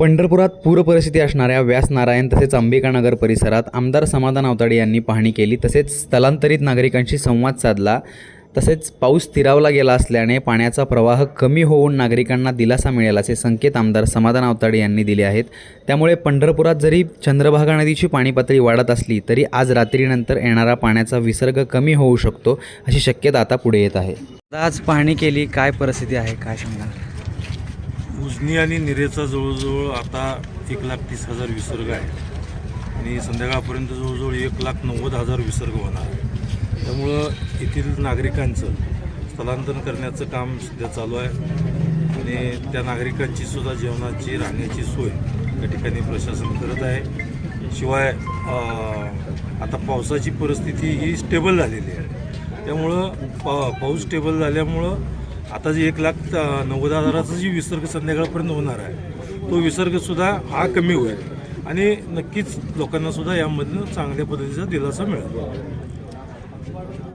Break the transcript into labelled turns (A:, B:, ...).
A: पंढरपुरात पूरपरिस्थिती असणाऱ्या व्यास नारायण तसेच अंबिकानगर परिसरात आमदार समाधान आवताडे यांनी पाहणी केली. तसेच स्थलांतरित नागरिकांशी संवाद साधला. तसेच पाऊस स्थिरावला गेला असल्याने पाण्याचा प्रवाह कमी होऊन नागरिकांना दिलासा मिळेल असे संकेत आमदार समाधान आवताडे यांनी दिले आहेत. त्यामुळे पंढरपुरात जरी चंद्रभागा नदीची पाणी पातळी वाढत असली तरी आज रात्रीनंतर येणारा पाण्याचा विसर्ग कमी होऊ शकतो अशी शक्यता आता पुढे येत आहे. आज पाहणी केली. काय परिस्थिती आहे? काय सांगणार?
B: उजनी आणि निरेचा जवळजवळ आता एक लाख तीस हजार विसर्ग आहे. आणि संध्याकाळपर्यंत जवळजवळ एक लाख नव्वद हजार विसर्ग होणार आहे. त्यामुळं येथील नागरिकांचं स्थलांतरण करण्याचं काम सध्या चालू आहे. आणि त्या नागरिकांची सुद्धा जेवणाची राहण्याची सोय या ठिकाणी प्रशासन करत आहे. शिवाय आता पावसाची परिस्थिती ही स्टेबल झालेली आहे. त्यामुळं पा पाऊस स्टेबल झाल्यामुळं आता जे एक लाख नव्वद हजाराचा जी विसर्ग संध्याकाळपर्यंत होणार आहे तो विसर्गसुद्धा हा कमी होईल. आणि नक्कीच लोकांनासुद्धा यामधनं चांगल्या पद्धतीचा दिलासा मिळेल.